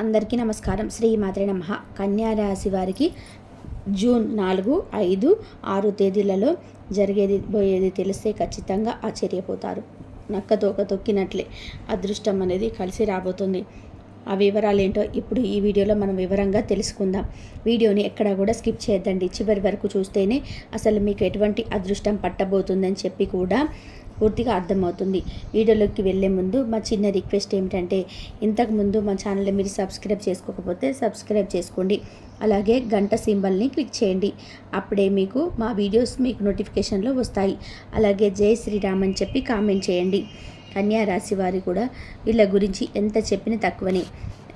అందరికీ నమస్కారం. శ్రీ మాత్రే నమ. కన్యారాశి వారికి జూన్ నాలుగు ఐదు ఆరు తేదీలలో జరిగేది పోయేది తెలిస్తే ఖచ్చితంగా ఆశ్చర్యపోతారు. నక్క తోక తొక్కినట్లే అదృష్టం అనేది కలిసి రాబోతుంది. ఆ వివరాలు ఏంటో ఇప్పుడు ఈ వీడియోలో మనం వివరంగా తెలుసుకుందాం. వీడియోని ఎక్కడా కూడా స్కిప్ చేయొద్దండి. చివరి వరకు చూస్తేనే అసలు మీకు ఎటువంటి అదృష్టం పట్టబోతుందని చెప్పి కూడా పూర్తిగా అర్థమవుతుంది. వీడియోలోకి వెళ్ళే ముందు మా చిన్న రిక్వెస్ట్ ఏమిటంటే ఇంతకుముందు మా ఛానల్ని మీరు సబ్స్క్రైబ్ చేసుకోకపోతే సబ్స్క్రైబ్ చేసుకోండి. అలాగే గంట సింబల్ని క్లిక్ చేయండి. అప్పుడే మీకు మా వీడియోస్ మీకు నోటిఫికేషన్లో వస్తాయి. అలాగే జై శ్రీరామ్ అని చెప్పి కామెంట్ చేయండి. కన్యా రాశి వారి కూడా వీళ్ళ గురించి ఎంత చెప్పినా తక్కువనే.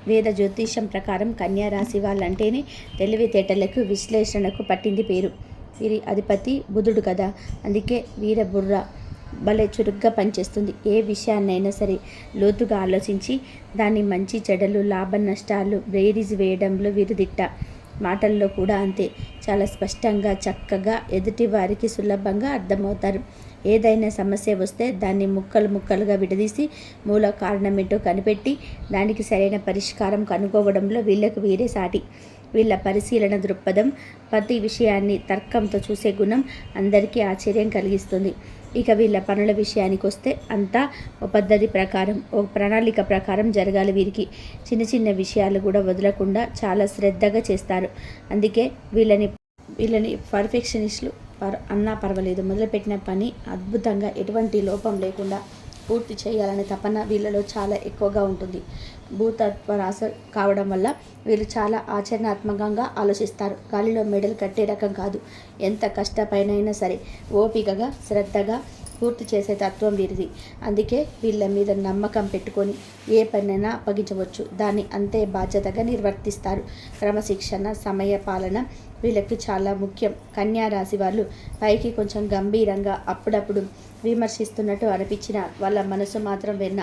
వేద జ్యోతిషం ప్రకారం కన్యా రాశి వాళ్ళంటేనే తెలివితేటలకు విశ్లేషణకు పట్టింది పేరు. వీరి అధిపతి బుధుడు కదా. అందుకే వీరబుర్ర భలే చురుగ్గా పనిచేస్తుంది. ఏ విషయాన్నైనా సరే లోతుగా ఆలోచించి దాన్ని మంచి చెడలు లాభ నష్టాలు బేరీజ్ వేయడంలో వీరుదిట్ట. మాటల్లో కూడా అంతే. చాలా స్పష్టంగా చక్కగా ఎదుటి వారికి సులభంగా అర్థమవుతారు. ఏదైనా సమస్య వస్తే దాన్ని ముక్కలు ముక్కలుగా విడదీసి మూల కారణమేంటో కనిపెట్టి దానికి సరైన పరిష్కారం కనుక్కోవడంలో వీళ్ళకు వీరే సాటి. వీళ్ళ పరిశీలన దృక్పథం ప్రతి విషయాన్ని తర్కంతో చూసే గుణం అందరికీ ఆశ్చర్యం కలిగిస్తుంది. ఇక వీళ్ళ పనుల విషయానికి వస్తే అంతా ఓ పద్ధతి ప్రకారం ఓ ప్రణాళిక ప్రకారం జరగాలి వీరికి. చిన్న చిన్న విషయాలు కూడా వదలకుండా చాలా శ్రద్ధగా చేస్తారు. అందుకే వీళ్ళని వీళ్ళని పర్ఫెక్షనిస్టులు పర్ అన్నా పర్వాలేదు. మొదలుపెట్టిన పని అద్భుతంగా ఎటువంటి లోపం లేకుండా పూర్తి చేయాలనే తపన వీళ్ళలో చాలా ఎక్కువగా ఉంటుంది. భూతత్వ రాస కావడం వల్ల వీరు చాలా ఆచరణాత్మకంగా ఆలోచిస్తారు. గాలిలో మెడలు కట్టే రకం కాదు. ఎంత కష్టపైనైనా సరే ఓపికగా శ్రద్ధగా పూర్తి చేసే తత్వం వీరిది. అందుకే వీళ్ళ మీద నమ్మకం పెట్టుకొని ఏ పనైనా అప్పగించవచ్చు. దాన్ని అంతే బాధ్యతగా నిర్వర్తిస్తారు. క్రమశిక్షణ సమయ పాలన వీళ్ళకి చాలా ముఖ్యం. కన్యా రాశి వాళ్ళు పైకి కొంచెం గంభీరంగా అప్పుడప్పుడు విమర్శిస్తున్నట్టు అనిపించిన వాళ్ళ మనసు మాత్రం విన్న.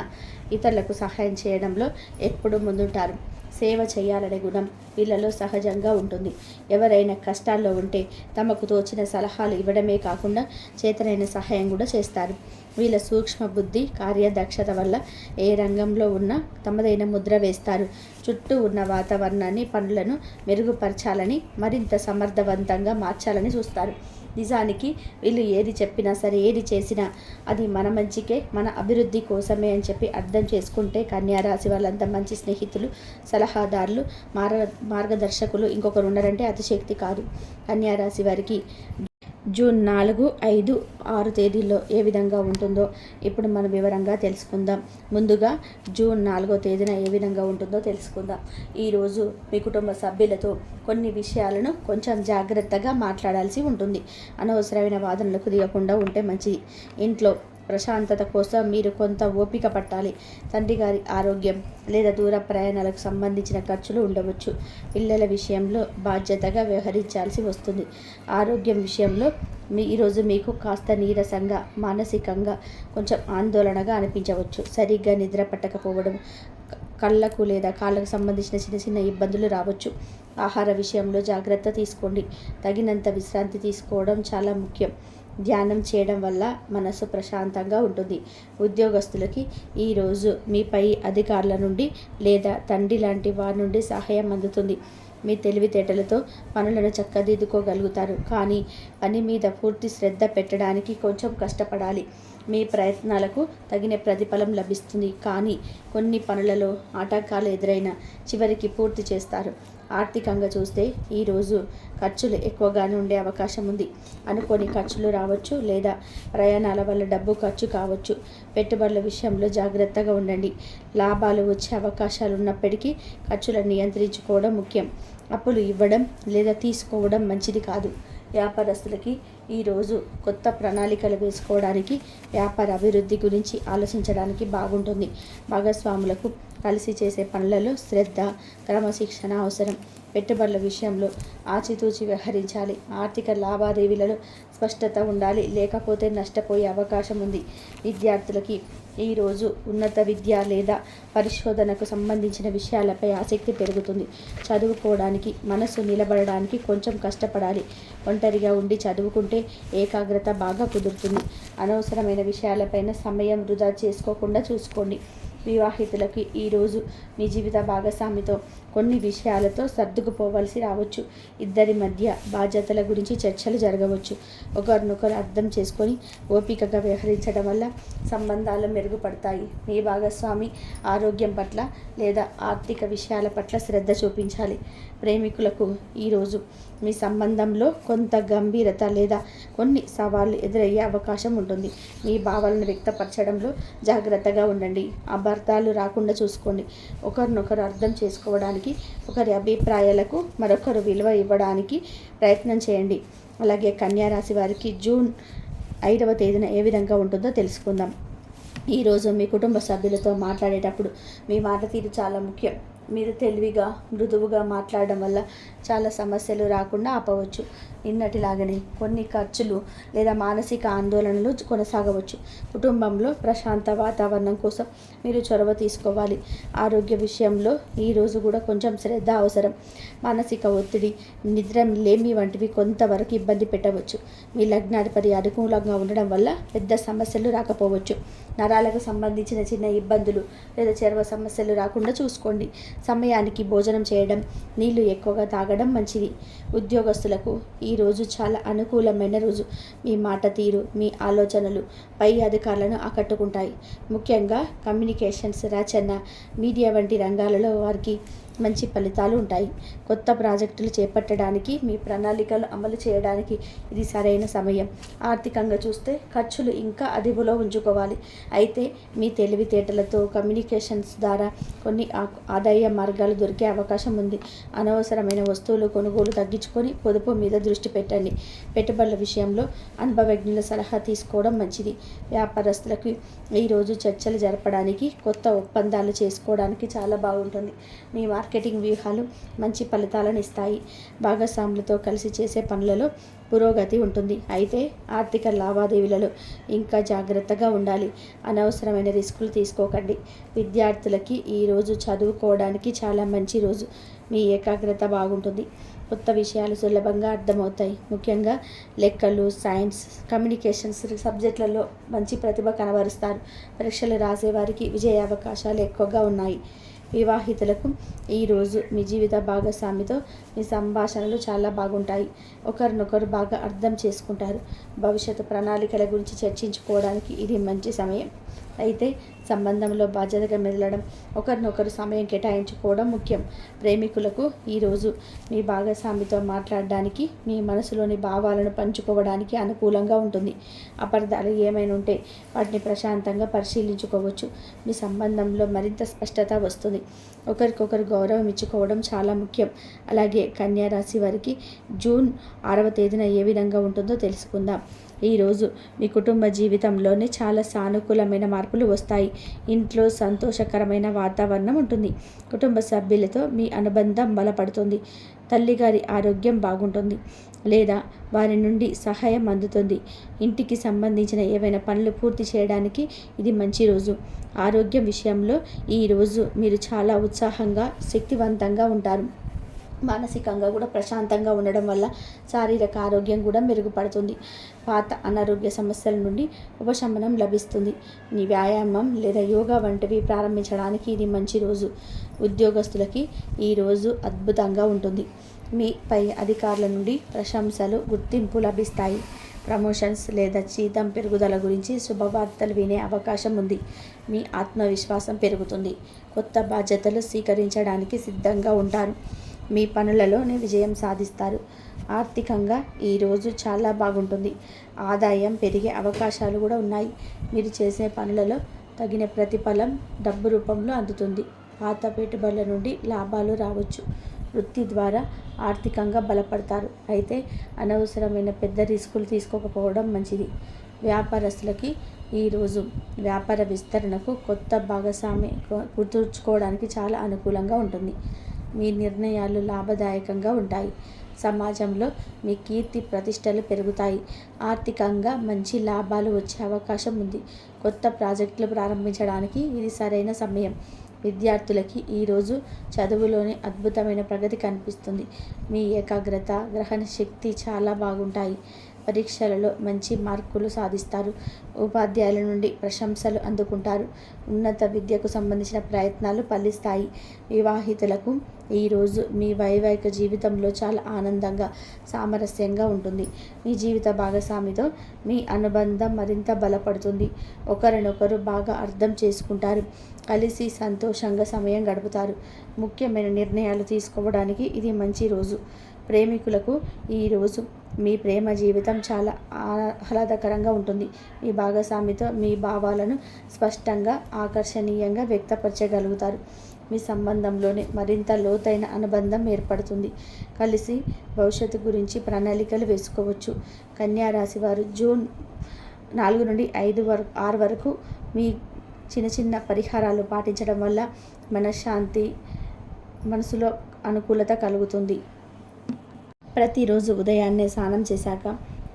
ఇతరులకు సహాయం చేయడంలో ఎప్పుడూ ముందుంటారు. సేవ చేయాలనే గుణం వీళ్ళలో సహజంగా ఉంటుంది. ఎవరైనా కష్టాల్లో ఉంటే తమకు తోచిన సలహాలు ఇవ్వడమే కాకుండా చేతనైన సహాయం కూడా చేస్తారు. వీళ్ళ సూక్ష్మ బుద్ధి కార్యదక్షత వల్ల ఏ రంగంలో ఉన్నా తమదైన ముద్ర వేస్తారు. చుట్టూ ఉన్న వాతావరణాన్ని పనులను మెరుగుపరచాలని మరింత సమర్థవంతంగా మార్చాలని చూస్తారు. నిజానికి వీళ్ళు ఏది చెప్పినా సరే ఏది చేసినా అది మన మంచికే మన అభివృద్ధి కోసమే అని చెప్పి అర్థం చేసుకుంటే కన్యారాశి వాళ్ళంతా మంచి స్నేహితులు సలహాదారులు మార్గ మార్గదర్శకులు. ఇంకొకరు ఉన్నారంటే అతిశక్తి కాదు. కన్యారాశి వారికి జూన్ నాలుగు ఐదు ఆరు తేదీల్లో ఏ విధంగా ఉంటుందో ఇప్పుడు మనం వివరంగా తెలుసుకుందాం. ముందుగా జూన్ నాలుగో తేదీన ఏ విధంగా ఉంటుందో తెలుసుకుందాం. ఈరోజు మీ కుటుంబ సభ్యులతో కొన్ని విషయాలను కొంచెం జాగ్రత్తగా మాట్లాడాల్సి ఉంటుంది. అనవసరమైన వాదనలకు దిగకుండా ఉంటే మంచిది. ఇంట్లో ప్రశాంతత కోసం మీరు కొంత ఓపిక పట్టాలి. తండ్రి గారి ఆరోగ్యం లేదా దూర ప్రయాణాలకు సంబంధించిన ఖర్చులు ఉండవచ్చు. పిల్లల విషయంలో బాధ్యతగా వ్యవహరించాల్సి వస్తుంది. ఆరోగ్యం విషయంలో మీ ఈరోజు మీకు కాస్త నీరసంగా మానసికంగా కొంచెం ఆందోళనగా అనిపించవచ్చు. సరిగ్గా నిద్ర పట్టకపోవడం కళ్ళకు లేదా కాళ్ళకు సంబంధించిన చిన్న చిన్న ఇబ్బందులు రావచ్చు. ఆహార విషయంలో జాగ్రత్త తీసుకోండి. తగినంత విశ్రాంతి తీసుకోవడం చాలా ముఖ్యం. ధ్యానం చేయడం వల్ల మనసు ప్రశాంతంగా ఉంటుంది. ఉద్యోగస్తులకి ఈరోజు మీపై అధికారుల నుండి లేదా తండ్రి లాంటి వారి నుండి సహాయం అందుతుంది. మీ తెలివితేటలతో పనులను చక్కదిద్దుకోగలుగుతారు. కానీ పని మీద పూర్తి శ్రద్ధ పెట్టడానికి కొంచెం కష్టపడాలి. మీ ప్రయత్నాలకు తగిన ప్రతిఫలం లభిస్తుంది. కానీ కొన్ని పనులలో ఆటంకాలు ఎదురైన చివరికి పూర్తి చేస్తారు. ఆర్థికంగా చూస్తే ఈరోజు ఖర్చులు ఎక్కువగానే ఉండే అవకాశం ఉంది. అనుకోని ఖర్చులు రావచ్చు లేదా ప్రయాణాల వల్ల డబ్బు ఖర్చు కావచ్చు. పెట్టుబడుల విషయంలో జాగ్రత్తగా ఉండండి. లాభాలు వచ్చే అవకాశాలు ఉన్నప్పటికీ ఖర్చులను నియంత్రించుకోవడం ముఖ్యం. అప్పులు ఇవ్వడం లేదా తీసుకోవడం మంచిది కాదు. వ్యాపారస్తులకి ఈరోజు కొత్త ప్రణాళికలు వేసుకోవడానికి వ్యాపార అభివృద్ధి గురించి ఆలోచించడానికి బాగుంటుంది. భాగస్వాములకు కలిసి చేసే పనులలో శ్రద్ధ క్రమశిక్షణ అవసరం. పెట్టుబడుల విషయంలో ఆచితూచి వ్యవహరించాలి. ఆర్థిక లావాదేవీలలో స్పష్టత ఉండాలి. లేకపోతే నష్టపోయే అవకాశం ఉంది. విద్యార్థులకి ఈరోజు ఉన్నత విద్య లేదా పరిశోధనకు సంబంధించిన విషయాలపై ఆసక్తి పెరుగుతుంది. చదువుకోవడానికి మనసు నిలబడడానికి కొంచెం కష్టపడాలి. ఒంటరిగా ఉండి చదువుకుంటే ఏకాగ్రత బాగా కుదురుతుంది. అనవసరమైన విషయాలపైన సమయం వృధా చేసుకోకుండా చూసుకోండి. వివాహితులకి ఈరోజు మీ జీవిత భాగస్వామితో కొన్ని విషయాలతో సర్దుకుపోవలసి రావచ్చు. ఇద్దరి మధ్య బాధ్యతల గురించి చర్చలు జరగవచ్చు. ఒకరినొకరు అర్థం చేసుకొని ఓపికగా వ్యవహరించడం వల్ల సంబంధాలు మెరుగుపడతాయి. మీ భాగస్వామి ఆరోగ్యం పట్ల లేదా ఆర్థిక విషయాల పట్ల శ్రద్ధ చూపించాలి. ప్రేమికులకు ఈరోజు మీ సంబంధంలో కొంత గంభీరత లేదా కొన్ని సవాళ్ళు ఎదురయ్యే అవకాశం ఉంటుంది. మీ భావాలను వ్యక్తపరచడంలో జాగ్రత్తగా ఉండండి. అభార్థాలు రాకుండా చూసుకోండి. ఒకరినొకరు అర్థం చేసుకోవడానికి ఒకరి అభిప్రాయాలకు మరొకరు విలువ ఇవ్వడానికి ప్రయత్నం చేయండి. అలాగే కన్యారాశి వారికి జూన్ ఐదవ తేదీన ఏ విధంగా ఉంటుందో తెలుసుకుందాం. ఈరోజు మీ కుటుంబ సభ్యులతో మాట్లాడేటప్పుడు మీ మాట తీరు చాలా ముఖ్యం. మీరు తెలివిగా మృదువుగా మాట్లాడడం వల్ల చాలా సమస్యలు రాకుండా ఆపవచ్చు. నిన్నటిలాగనే కొన్ని ఖర్చులు లేదా మానసిక ఆందోళనలు కొనసాగవచ్చు. కుటుంబంలో ప్రశాంత వాతావరణం కోసం మీరు చొరవ తీసుకోవాలి. ఆరోగ్య విషయంలో ఈరోజు కూడా కొంచెం శ్రద్ధ అవసరం. మానసిక ఒత్తిడి నిద్ర లేమి వంటివి కొంతవరకు ఇబ్బంది పెట్టవచ్చు. మీ లగ్నాధిపతి అనుకూలంగా ఉండడం వల్ల పెద్ద సమస్యలు రాకపోవచ్చు. నరాలకు సంబంధించిన చిన్న ఇబ్బందులు లేదా చర్వ సమస్యలు రాకుండా చూసుకోండి. సమయానికి భోజనం చేయడం నీళ్ళు ఎక్కువగా తాగడం మంచిది. ఉద్యోగస్తులకు ఈరోజు చాలా అనుకూలమైన రోజు. మీ మాట తీరు మీ ఆలోచనలు పై అధికారులను ఆకట్టుకుంటాయి. ముఖ్యంగా కమ్యూనికేషన్స్ రచన మీడియా వంటి రంగాలలో వారికి మంచి ఫలితాలు ఉంటాయి. కొత్త ప్రాజెక్టులు చేపట్టడానికి మీ ప్రణాళికలు అమలు చేయడానికి ఇది సరైన సమయం. ఆర్థికంగా చూస్తే ఖర్చులు ఇంకా అదుపులో ఉంచుకోవాలి. అయితే మీ తెలివితేటలతో కమ్యూనికేషన్స్ ద్వారా కొన్ని ఆదాయ మార్గాలు దొరికే అవకాశం ఉంది. అనవసరమైన వస్తువులు కొనుగోలు తగ్గించుకొని పొదుపు మీద దృష్టి పెట్టండి. పెట్టుబడుల విషయంలో అనుభవజ్ఞుల సలహా తీసుకోవడం మంచిది. వ్యాపారస్తులకు ఈరోజు చర్చలు జరపడానికి కొత్త ఒప్పందాలు చేసుకోవడానికి చాలా బాగుంటుంది. మీ మార్కెటింగ్ వ్యూహాలు మంచి ఫలితాలను ఇస్తాయి. భాగస్వాములతో కలిసి చేసే పనులలో పురోగతి ఉంటుంది. అయితే ఆర్థిక లావాదేవీలలో ఇంకా జాగ్రత్తగా ఉండాలి. అనవసరమైన రిస్కులు తీసుకోకండి. విద్యార్థులకి ఈరోజు చదువుకోవడానికి చాలా మంచి రోజు. మీ ఏకాగ్రత బాగుంటుంది. కొత్త విషయాలు సులభంగా అర్థమవుతాయి. ముఖ్యంగా లెక్కలు సైన్స్ కమ్యూనికేషన్స్ సబ్జెక్టులలో మంచి ప్రతిభ కనబరుస్తారు. పరీక్షలు రాసేవారికి విజయ అవకాశాలు ఎక్కువగా ఉన్నాయి. వివాహితులకు ఈరోజు మీ జీవిత భాగస్వామితో మీ సంభాషణలు చాలా బాగుంటాయి. ఒకరినొకరు బాగా అర్థం చేసుకుంటారు. భవిష్యత్తు ప్రణాళికల గురించి చర్చించుకోవడానికి ఇది మంచి సమయం. అయితే సంబంధంలో బాధ్యతగా మెదలడం ఒకరినొకరు సమయం కేటాయించుకోవడం ముఖ్యం. ప్రేమికులకు ఈరోజు మీ భాగస్వామితో మాట్లాడడానికి మీ మనసులోని భావాలను పంచుకోవడానికి అనుకూలంగా ఉంటుంది. అపార్థాలు ఏమైనా ఉంటే వాటిని ప్రశాంతంగా పరిశీలించుకోవచ్చు. మీ సంబంధంలో మరింత స్పష్టత వస్తుంది. ఒకరికొకరు గౌరవం ఇచ్చుకోవడం చాలా ముఖ్యం. అలాగే కన్యారాశి వారికి జూన్ ఆరవ తేదీన ఏ విధంగా ఉంటుందో తెలుసుకుందాం. ఈరోజు మీ కుటుంబ జీవితంలోనే చాలా సానుకూలమైన మార్పులు వస్తాయి. ఇంట్లో సంతోషకరమైన వాతావరణం ఉంటుంది. కుటుంబ సభ్యులతో మీ అనుబంధం బలపడుతుంది. తల్లిగారి ఆరోగ్యం బాగుంటుంది. లేదా వారి నుండి సహాయం అందుతుంది. ఇంటికి సంబంధించిన ఏవైనా పనులు పూర్తి చేయడానికి ఇది మంచి రోజు. ఆరోగ్యం విషయంలో ఈరోజు మీరు చాలా ఉత్సాహంగా శక్తివంతంగా ఉంటారు. మానసికంగా కూడా ప్రశాంతంగా ఉండడం వల్ల శారీరక ఆరోగ్యం కూడా మెరుగుపడుతుంది. పాత అనారోగ్య సమస్యల నుండి ఉపశమనం లభిస్తుంది. నీ వ్యాయామం లేదా యోగా వంటివి ప్రారంభించడానికి ఇది మంచి రోజు. ఉద్యోగస్తులకి ఈరోజు అద్భుతంగా ఉంటుంది. మీ పై అధికారుల నుండి ప్రశంసలు గుర్తింపు లభిస్తాయి. ప్రమోషన్స్ లేదా జీతం పెరుగుదల గురించి శుభవార్తలు వినే అవకాశం ఉంది. మీ ఆత్మవిశ్వాసం పెరుగుతుంది. కొత్త బాధ్యతలు స్వీకరించడానికి సిద్ధంగా ఉంటారు. మీ పనులలోనే విజయం సాధిస్తారు. ఆర్థికంగా ఈరోజు చాలా బాగుంటుంది. ఆదాయం పెరిగే అవకాశాలు కూడా ఉన్నాయి. మీరు చేసే పనులలో తగిన ప్రతిఫలం డబ్బు రూపంలో అందుతుంది. పాత పెట్టుబడుల నుండి లాభాలు రావచ్చు. వృత్తి ద్వారా ఆర్థికంగా బలపడతారు. అయితే అనవసరమైన పెద్ద రిస్కులు తీసుకోకపోవడం మంచిది. వ్యాపారస్తులకి ఈరోజు వ్యాపార విస్తరణకు కొత్త భాగస్వామి కుదుర్చుకోవడానికి చాలా అనుకూలంగా ఉంటుంది. మీ నిర్ణయాలు లాభదాయకంగా ఉంటాయి. సమాజంలో మీ కీర్తి ప్రతిష్టలు పెరుగుతాయి. ఆర్థికంగా మంచి లాభాలు వచ్చే అవకాశం ఉంది. కొత్త ప్రాజెక్టులు ప్రారంభించడానికి ఇది సరైన సమయం. విద్యార్థులకి ఈరోజు చదువులోనే అద్భుతమైన ప్రగతి కనిపిస్తుంది. మీ ఏకాగ్రత గ్రహణ శక్తి చాలా బాగుంటాయి. పరీక్షలలో మంచి మార్కులు సాధిస్తారు. ఉపాధ్యాయుల నుండి ప్రశంసలు అందుకుంటారు. ఉన్నత విద్యకు సంబంధించిన ప్రయత్నాలు ఫలిస్తాయి. వివాహితులకు ఈరోజు మీ వైవాహిక జీవితంలో చాలా ఆనందంగా సామరస్యంగా ఉంటుంది. మీ జీవిత భాగస్వామితో మీ అనుబంధం మరింత బలపడుతుంది. ఒకరినొకరు బాగా అర్థం చేసుకుంటారు. కలిసి సంతోషంగా సమయం గడుపుతారు. ముఖ్యమైన నిర్ణయాలు తీసుకోవడానికి ఇది మంచి రోజు. ప్రేమికులకు ఈరోజు మీ ప్రేమ జీవితం చాలా ఆహ్లాదకరంగా ఉంటుంది. మీ భాగస్వామితో మీ భావాలను స్పష్టంగా ఆకర్షణీయంగా వ్యక్తపరచగలుగుతారు. మీ సంబంధంలోనే మరింత లోతైన అనుబంధం ఏర్పడుతుంది. కలిసి భవిష్యత్తు గురించి ప్రణాళికలు వేసుకోవచ్చు. కన్యారాశి వారు జూన్ నాలుగు నుండి ఐదు వరకు ఆరు వరకు మీ చిన్న చిన్న పరిహారాలు పాటించడం వల్ల మనశ్శాంతి మనసులో అనుకూలత కలుగుతుంది. ప్రతిరోజు ఉదయాన్నే స్నానం చేశాక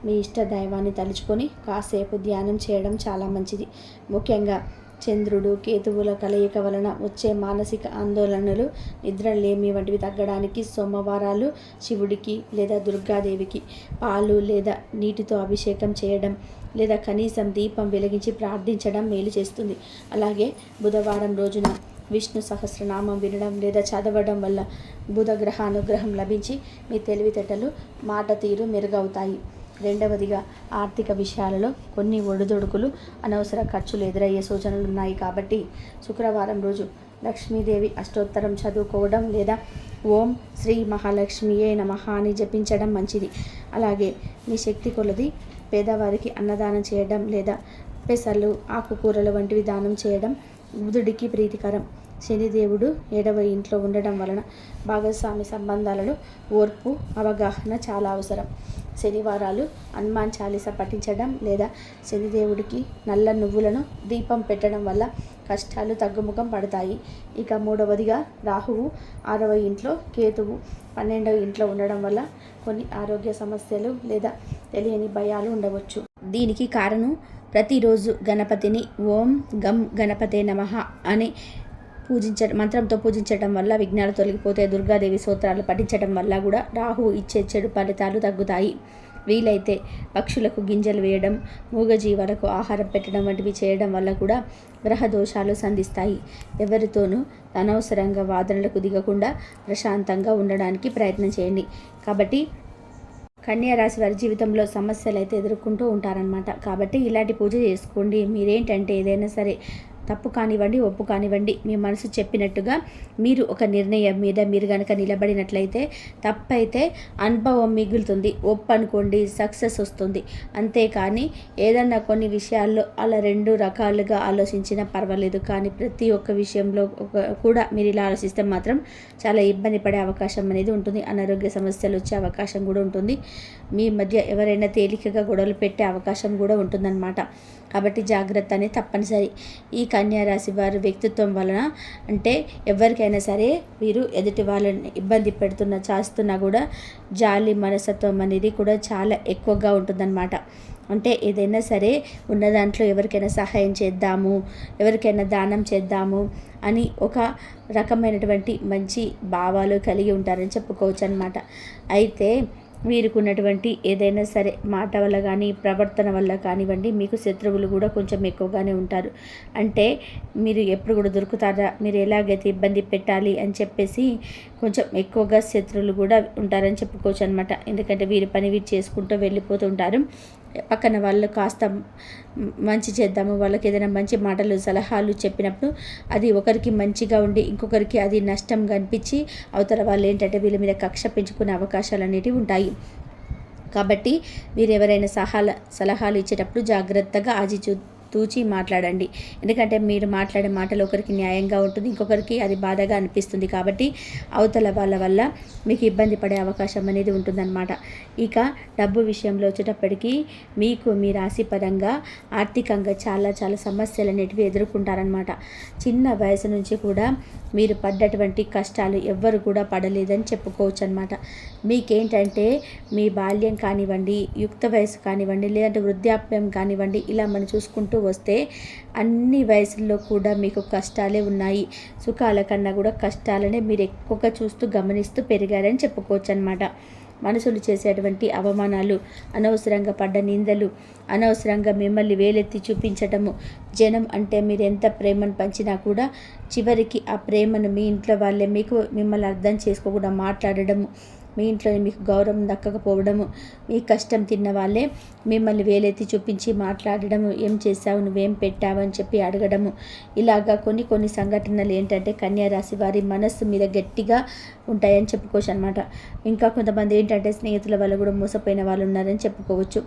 మీ ఇష్ట దైవాన్ని తలుచుకొని కాసేపు ధ్యానం చేయడం చాలా మంచిది. ముఖ్యంగా చంద్రుడు కేతువుల కలయిక వలన వచ్చే మానసిక ఆందోళనలు నిద్రలేమి వంటివి తగ్గడానికి సోమవారాలు శివుడికి లేదా దుర్గాదేవికి పాలు లేదా నీటితో అభిషేకం చేయడం లేదా కనీసం దీపం వెలిగించి ప్రార్థించడం మేలు చేస్తుంది. అలాగే బుధవారం రోజున విష్ణు సహస్రనామం వినడం లేదా చదవడం వల్ల బుధగ్రహ అనుగ్రహం లభించి మీ తెలివితేటలు మాట తీరు మెరుగవుతాయి. రెండవదిగా ఆర్థిక విషయాలలో కొన్ని ఒడిదొడుకులు అనవసర ఖర్చులు ఎదురయ్యే సూచనలు ఉన్నాయి కాబట్టి శుక్రవారం రోజు లక్ష్మీదేవి అష్టోత్తరం చదువుకోవడం లేదా ఓం శ్రీ మహాలక్ష్మియే నమ అని జపించడం మంచిది. అలాగే మీ శక్తి కొలది పేదవారికి అన్నదానం చేయడం లేదా పెసలు ఆకుకూరలు వంటివి దానం చేయడం బుధుడికి ప్రీతికరం. శనిదేవుడు ఏడవ ఇంట్లో ఉండడం వలన భాగస్వామి సంబంధాలలో ఓర్పు అవగాహన చాలా అవసరం. శనివారాలు హనుమాన్ చాలీస పఠించడం లేదా శనిదేవుడికి నల్ల నువ్వులను దీపం పెట్టడం వల్ల కష్టాలు తగ్గుముఖం పడతాయి. ఇక మూడవదిగా రాహువు ఆరవ ఇంట్లో కేతువు పన్నెండవ ఇంట్లో ఉండడం వల్ల కొన్ని ఆరోగ్య సమస్యలు లేదా తెలియని భయాలు ఉండవచ్చు. దీనికి కారణం ప్రతిరోజు గణపతిని ఓం గం గణపతే నమ అని పూజించడం మంత్రంతో పూజించడం వల్ల విఘ్నాలు తొలగిపోతే దుర్గాదేవి సూత్రాలు పఠించడం వల్ల కూడా రాహు ఇచ్చే చెడు ఫలితాలు తగ్గుతాయి. వీలైతే పక్షులకు గింజలు వేయడం మూగజీవాలకు ఆహారం పెట్టడం వంటివి చేయడం వల్ల కూడా గ్రహ దోషాలు సంధిస్తాయి. ఎవరితోనూ అనవసరంగా వాదనలకు దిగకుండా ప్రశాంతంగా ఉండడానికి ప్రయత్నం చేయండి. కాబట్టి రాశి వారి జీవితంలో సమస్యలు అయితే ఎదుర్కొంటూ ఉంటారనమాట కాబట్టి ఇలాంటి పూజ చేసుకోండి. మీరేంటంటే ఏదైనా సరే తప్పు కానివ్వండి ఒప్పు కానివ్వండి మీ మనసు చెప్పినట్టుగా మీరు ఒక నిర్ణయం మీద మీరు కనుక నిలబడినట్లయితే తప్పైతే అనుభవం మిగులుతుంది ఒప్పు అనుకోండి సక్సెస్ వస్తుంది. అంతేకాని ఏదన్నా కొన్ని విషయాల్లో అలా రెండు రకాలుగా ఆలోచించినా పర్వాలేదు కానీ ప్రతి ఒక్క విషయంలో కూడా మీరు ఇలా ఆలోచిస్తే మాత్రం చాలా ఇబ్బంది పడే అవకాశం అనేది ఉంటుంది అనారోగ్య సమస్యలు వచ్చే అవకాశం కూడా ఉంటుంది. మీ మధ్య ఎవరైనా తేలికగా గొడవలు పెట్టే అవకాశం కూడా ఉంటుందన్నమాట. కాబట్టి జాగ్రత్త అనేది తప్పనిసరి. ఈ కన్యారాశి వారి వ్యక్తిత్వం వలన అంటే ఎవరికైనా సరే వీరు ఎదుటి వాళ్ళని ఇబ్బంది పెడుతున్న చేస్తున్నా కూడా జాలి మనస్తత్వం అనేది కూడా చాలా ఎక్కువగా ఉంటుందన్నమాట. అంటే ఏదైనా సరే ఉన్న దాంట్లో ఎవరికైనా సహాయం చేద్దాము ఎవరికైనా దానం చేద్దాము అని ఒక రకమైనటువంటి మంచి భావాలు కలిగి ఉంటారని చెప్పుకోవచ్చు అనమాట అయితే వీరికున్నటువంటి ఏదైనా సరే మాట వల్ల కానీ ప్రవర్తన వల్ల కానివ్వండి మీకు శత్రువులు కూడా కొంచెం ఎక్కువగానే ఉంటారు. అంటే మీరు ఎప్పుడు కూడా దొరుకుతారా? మీరు ఎలాగైతే ఇబ్బంది పెట్టాలి అని చెప్పేసి కొంచెం ఎక్కువగా శత్రువులు కూడా ఉంటారని చెప్పుకోవచ్చు అనమాట ఎందుకంటే వీరి పని వీరు చేసుకుంటూ వెళ్ళిపోతూ ఉంటారు. పక్కన వాళ్ళు కాస్త మంచి చేద్దాము వాళ్ళకి ఏదైనా మంచి మాటలు సలహాలు చెప్పినప్పుడు అది ఒకరికి మంచిగా ఉండి ఇంకొకరికి అది నష్టం కనిపించి అవతల వాళ్ళు ఏంటంటే వీళ్ళ మీద కక్ష పెంచుకునే అవకాశాలు అనేటివి ఉంటాయి. కాబట్టి మీరు ఎవరైనా సహాల సలహాలు ఇచ్చేటప్పుడు జాగ్రత్తగా ఆజిచూ తూచి మాట్లాడండి. ఎందుకంటే మీరు మాట్లాడే మాటలు ఒకరికి న్యాయంగా ఉంటుంది ఇంకొకరికి అది బాధగా అనిపిస్తుంది కాబట్టి అవతల వాళ్ళ వల్ల మీకు ఇబ్బంది పడే అవకాశం అనేది ఉంటుందన్నమాట. ఇక డబ్బు విషయంలో వచ్చేటప్పటికీ మీకు మీ రాశి పరంగా ఆర్థికంగా చాలా చాలా సమస్యలు అనేటివి ఎదుర్కొంటారనమాట చిన్న వయసు నుంచి కూడా మీరు పడ్డటువంటి కష్టాలు ఎవ్వరు కూడా పడలేదని చెప్పుకోవచ్చు అనమాట మీకేంటంటే మీ బాల్యం కానివ్వండి యుక్త వయసు కానివ్వండి లేదంటే వృద్ధాప్యం కానివ్వండి ఇలా మనం చూసుకుంటూ వస్తే అన్ని వయసుల్లో కూడా మీకు కష్టాలే ఉన్నాయి. సుఖాల కన్నా కూడా కష్టాలనే మీరు ఎక్కువగా చూస్తూ గమనిస్తూ పెరిగారని చెప్పుకోవచ్చు అనమాట మనుషులు చేసేటువంటి అవమానాలు అనవసరంగా పడ్డ నిందలు అనవసరంగా మిమ్మల్ని వేలెత్తి చూపించటము జనం అంటే మీరు ఎంత ప్రేమను పంచినా కూడా చివరికి ఆ ప్రేమను మీ ఇంట్లో వాళ్ళే మీకు మిమ్మల్ని అర్థం చేసుకోకుండా మాట్లాడడము మీ ఇంట్లో మీకు గౌరవం దక్కకపోవడము మీ కష్టం తిన్న వాళ్ళే మిమ్మల్ని వేలెత్తి చూపించి మాట్లాడడము ఏం చేశావు నువ్వేం పెట్టావు అని చెప్పి అడగడము. ఇలాగా కొన్ని కొన్ని సంఘటనలు ఏంటంటే కన్యారాశి వారి మనస్సు మీద గట్టిగా ఉంటాయని చెప్పుకోవచ్చు అనమాట ఇంకా కొంతమంది ఏంటంటే స్నేహితుల వల్ల కూడా మోసపోయిన వాళ్ళు ఉన్నారని చెప్పుకోవచ్చు.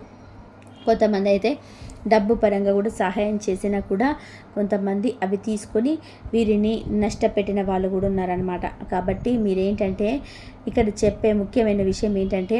కొంతమంది అయితే డబ్బు పరంగా కూడా సహాయం చేసినా కూడా కొంతమంది అవి తీసుకొని వీరిని నష్టపెట్టిన వాళ్ళు కూడా ఉన్నారనమాట కాబట్టి మీరేంటంటే ఇక్కడ చెప్పే ముఖ్యమైన విషయం ఏంటంటే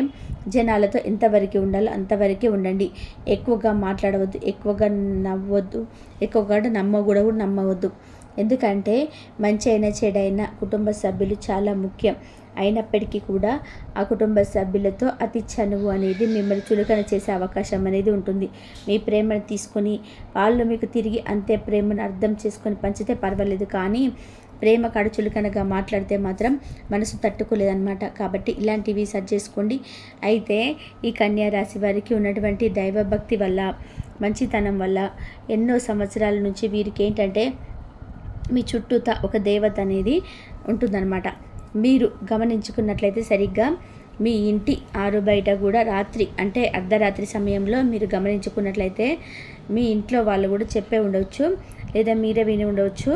జనాలతో ఎంతవరకు ఉండాలో అంతవరకే ఉండండి. ఎక్కువగా మాట్లాడవద్దు ఎక్కువగా నవ్వద్దు ఎక్కువగా నమ్మ కూడా నమ్మవద్దు. ఎందుకంటే మంచి అయినా చెడైనా కుటుంబ సభ్యులు చాలా ముఖ్యం. అయినప్పటికీ కూడా ఆ కుటుంబ సభ్యులతో అతి చనువు అనేది మిమ్మల్ని చులకన చేసే అవకాశం అనేది ఉంటుంది. మీ ప్రేమను తీసుకొని వాళ్ళు మీకు తిరిగి అంతే ప్రేమను అర్థం చేసుకొని పంచితే పర్వాలేదు. కానీ ప్రేమ చులకనగా మాట్లాడితే మాత్రం మనసు తట్టుకోలేదన్నమాట. కాబట్టి ఇలాంటివి సరి చేసుకోండి. అయితే ఈ కన్యా రాశి వారికి ఉన్నటువంటి దైవభక్తి వల్ల మంచితనం వల్ల ఎన్నో సంవత్సరాల నుంచి వీరికి ఏంటంటే మీ చుట్టూత ఒక దేవత అనేది ఉంటుందన్నమాట. మీరు గమనించుకున్నట్లయితే సరిగ్గా మీ ఇంటి ఆరు బయట కూడా రాత్రి అంటే అర్ధరాత్రి సమయంలో మీరు గమనించుకున్నట్లయితే మీ ఇంట్లో వాళ్ళు కూడా చెప్పే ఉండవచ్చు లేదా మీరే విని ఉండవచ్చు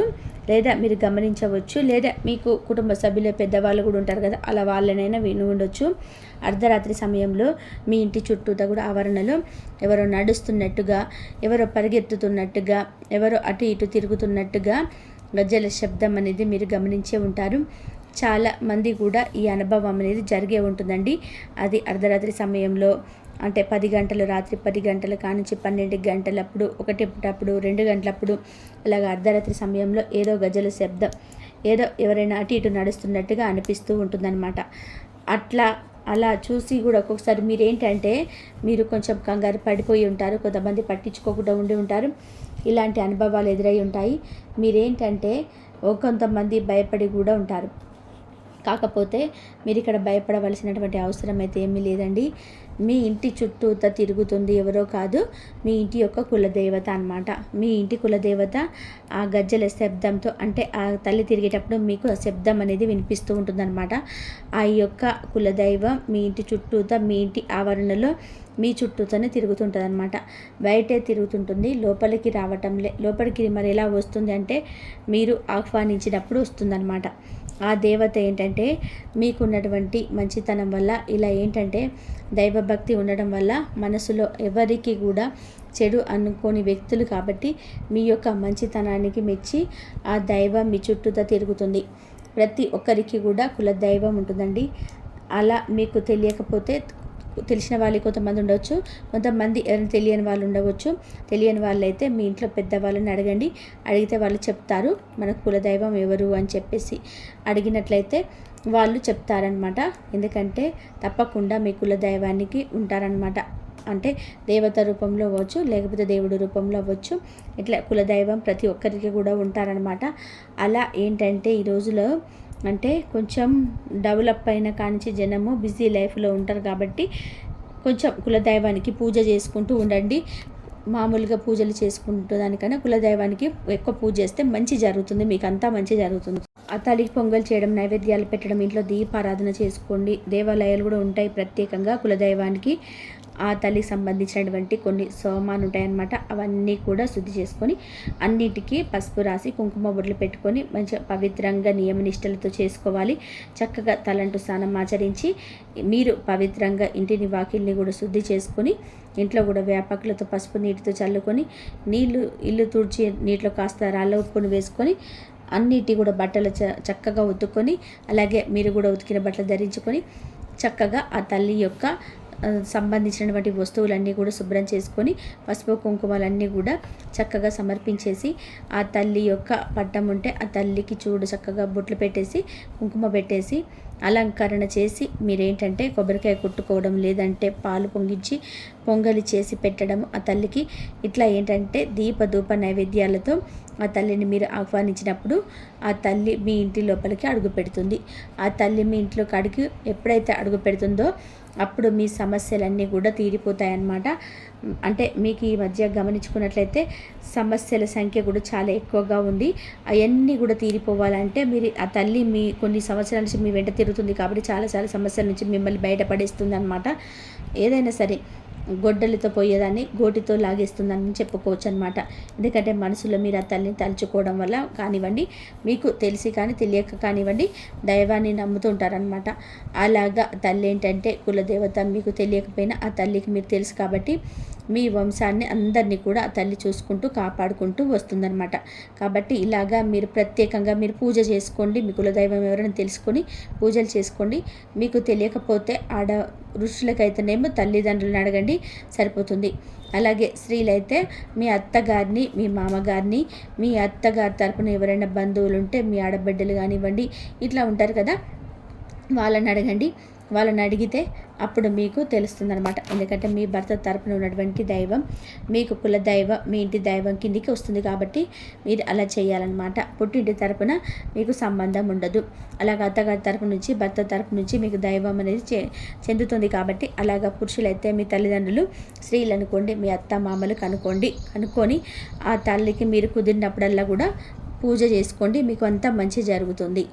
లేదా మీరు గమనించవచ్చు లేదా మీకు కుటుంబ సభ్యులు పెద్దవాళ్ళు కూడా ఉంటారు కదా అలా వాళ్ళనైనా విని ఉండొచ్చు. అర్ధరాత్రి సమయంలో మీ ఇంటి చుట్టూతో కూడా ఆవరణలో ఎవరో నడుస్తున్నట్టుగా ఎవరో పరిగెత్తుతున్నట్టుగా ఎవరో అటు ఇటు తిరుగుతున్నట్టుగా గజ్జల శబ్దం అనేది మీరు గమనించే ఉంటారు. చాలా మంది కూడా ఈ అనుభవం అనేది జరిగే ఉంటుందండి. అది అర్ధరాత్రి సమయంలో అంటే పది గంటలు రాత్రి పది గంటల కానుంచి పన్నెండు గంటలప్పుడు ఒకటి రెండు గంటలప్పుడు అలాగ అర్ధరాత్రి సమయంలో ఏదో గజల శబ్దం ఏదో ఎవరైనా అటు ఇటు నడుస్తున్నట్టుగా అనిపిస్తూ ఉంటుందన్నమాట. అట్లా అలా చూసి కూడా ఒక్కొక్కసారి మీరు ఏంటంటే మీరు కొంచెం కంగారు పడిపోయి ఉంటారు కొంతమంది పట్టించుకోకుండా ఉండి ఉంటారు. ఇలాంటి అనుభవాలు ఎదురై ఉంటాయి. మీరేంటంటే కొంతమంది భయపడి కూడా ఉంటారు. కాకపోతే మీరు ఇక్కడ భయపడవలసినటువంటి అవసరం అయితే ఏమీ లేదండి. మీ ఇంటి చుట్టూత తిరుగుతుంది ఎవరో కాదు మీ ఇంటి యొక్క కులదేవత అనమాట మీ ఇంటి కులదేవత ఆ గజ్జల శబ్దంతో అంటే ఆ తల్లి తిరిగేటప్పుడు మీకు ఆ శబ్దం అనేది వినిపిస్తూ ఉంటుందన్నమాట. ఆ యొక్క కులదైవం మీ ఇంటి చుట్టూత మీ ఇంటి ఆవరణలో మీ చుట్టూతోనే తిరుగుతుంటుంది అనమాట బయటే తిరుగుతుంటుంది లోపలికి రావటం లే లోపలికి మరి ఎలా వస్తుంది అంటే మీరు ఆహ్వానించినప్పుడు వస్తుందన్నమాట. ఆ దేవత ఏంటంటే మీకున్నటువంటి మంచితనం వల్ల ఇలా ఏంటంటే దైవభక్తి ఉండడం వల్ల మనసులో ఎవరికి కూడా చెడు అనుకోని వ్యక్తులు కాబట్టి మీ యొక్క మంచితనానికి మెచ్చి ఆ దైవం మీ చుట్టూతో తిరుగుతుంది. ప్రతి ఒక్కరికి కూడా కుల దైవం ఉంటుందండి. అలా మీకు తెలియకపోతే తెలిసిన వాళ్ళు కొంతమంది ఉండవచ్చు కొంతమంది ఎవరైనా తెలియని వాళ్ళు ఉండవచ్చు. తెలియని వాళ్ళైతే మీ ఇంట్లో పెద్దవాళ్ళని అడగండి. అడిగితే వాళ్ళు చెప్తారు. మన కులదైవం ఎవరు అని చెప్పేసి అడిగినట్లయితే వాళ్ళు చెప్తారనమాట ఎందుకంటే తప్పకుండా మీ కులదైవానికి ఉంటారనమాట అంటే దేవత రూపంలో అవ్వచ్చు లేకపోతే దేవుడి రూపంలో అవ్వచ్చు. ఇట్లా కులదైవం ప్రతి ఒక్కరికి కూడా ఉంటారనమాట అలా ఏంటంటే ఈ రోజులో అంటే కొంచెం డెవలప్ అయిన కానించి జనము బిజీ లైఫ్లో ఉంటారు కాబట్టి కొంచెం కులదైవానికి పూజ చేసుకుంటూ ఉండండి. మామూలుగా పూజలు చేసుకుంటూ దానికన్నా కులదైవానికి ఎక్కువ పూజ చేస్తే మంచి జరుగుతుంది. మీకు అంతా మంచి జరుగుతుంది. ఆ తల్లికి పొంగల్ చేయడం నైవేద్యాలు పెట్టడం ఇంట్లో దీపారాధన చేసుకోండి. దేవాలయాలు కూడా ఉంటాయి ప్రత్యేకంగా కులదైవానికి. ఆ తల్లికి సంబంధించినటువంటి కొన్ని సోమాలు ఉంటాయన్నమాట. అవన్నీ కూడా శుద్ధి చేసుకొని అన్నిటికీ పసుపు రాసి కుంకుమ బొడ్లు పెట్టుకొని మంచిగా పవిత్రంగా నియమనిష్టలతో చేసుకోవాలి. చక్కగా తలంటు స్నానం ఆచరించి మీరు పవిత్రంగా ఇంటిని వాకిల్ని కూడా శుద్ధి చేసుకొని ఇంట్లో కూడా వేపాకులతో పసుపు నీటితో చల్లుకొని నీళ్ళు ఇల్లు తుడిచి నీటిలో కాస్త రాళ్ళ ఉప్పును వేసుకొని అన్నిటి కూడా బట్టలు చక్కగా ఉతుక్కొని అలాగే మీరు కూడా ఉతికిన బట్టలు ధరించుకొని చక్కగా ఆ తల్లి యొక్క సంబంధించినటువంటి వస్తువులన్నీ కూడా శుభ్రం చేసుకొని పసుపు కుంకుమలన్నీ కూడా చక్కగా సమర్పించేసి ఆ తల్లి యొక్క పట్టం ఉంటే ఆ తల్లికి చూడు చక్కగా బొట్లు పెట్టేసి కుంకుమ పెట్టేసి అలంకరణ చేసి మీరేంటంటే కొబ్బరికాయ కొట్టుకోవడం లేదంటే పాలు పొంగించి పొంగలి చేసి పెట్టడం ఆ తల్లికి. ఇట్లా ఏంటంటే దీప ధూప నైవేద్యాలతో ఆ తల్లిని మీరు ఆహ్వానించినప్పుడు ఆ తల్లి మీ ఇంటి లోపలికి అడుగు పెడుతుంది. ఆ తల్లి మీ ఇంట్లోకి అడిగి ఎప్పుడైతే అడుగు పెడుతుందో అప్పుడు మీ సమస్యలన్నీ కూడా తీరిపోతాయన్నమాట. అంటే మీకు ఈ మధ్య గమనించుకున్నట్లయితే సమస్యల సంఖ్య కూడా చాలా ఎక్కువగా ఉంది. అవన్నీ కూడా తీరిపోవాలంటే మీరు ఆ తల్లి మీ కొన్ని సంవత్సరాల నుంచి మీ వెంట తిరుగుతుంది కాబట్టి చాలా చాలా సమస్యల నుంచి మిమ్మల్ని బయటపడేస్తుంది అనమాట ఏదైనా సరే గొడ్డలితో పోయేదాన్ని గోటితో లాగేస్తుందని చెప్పుకోవచ్చు అనమాట ఎందుకంటే మనసులో మీరు ఆ తల్లిని తలుచుకోవడం వల్ల కానివ్వండి మీకు తెలిసి కానీ తెలియక కానివ్వండి దైవాన్ని నమ్ముతుంటారనమాట అలాగా తల్లి ఏంటంటే కులదేవత మీకు తెలియకపోయినా ఆ తల్లికి మీరు తెలుసు కాబట్టి మీ వంశాన్ని అందరినీ కూడా తల్లి చూసుకుంటూ కాపాడుకుంటూ వస్తుందన్నమాట. కాబట్టి ఇలాగా మీరు ప్రత్యేకంగా మీరు పూజ చేసుకోండి మీ కులదైవం ఎవరైనా తెలుసుకొని పూజలు చేసుకోండి. మీకు తెలియకపోతే ఆడ ఋషులకైతేనేమో తల్లిదండ్రులను అడగండి సరిపోతుంది. అలాగే స్త్రీలైతే మీ అత్తగారిని మీ మామగారిని మీ అత్తగారి తరపున ఎవరైనా బంధువులు ఉంటే మీ ఆడబిడ్డలు కానివ్వండి ఇట్లా ఉంటారు కదా వాళ్ళని అడగండి. వాళ్ళని అడిగితే అప్పుడు మీకు తెలుస్తుందనమాట ఎందుకంటే మీ భర్త తరపున ఉన్నటువంటి దైవం మీకు కుల దైవం మీ ఇంటి దైవం కిందికి వస్తుంది కాబట్టి మీరు అలా చేయాలన్నమాట. పుట్టింటి తరపున మీకు సంబంధం ఉండదు. అలాగ అత్తగారి తరపు నుంచి భర్త తరపు నుంచి మీకు దైవం అనేది చెందుతుంది కాబట్టి అలాగ పురుషులైతే మీ తల్లిదండ్రులు స్త్రీలు అనుకోండి మీ అత్త మామలు కనుక్కోండి కనుక్కొని ఆ తల్లికి మీరు కుదిరినప్పుడల్లా కూడా పూజ చేసుకోండి. మీకు అంతా మంచి జరుగుతుంది.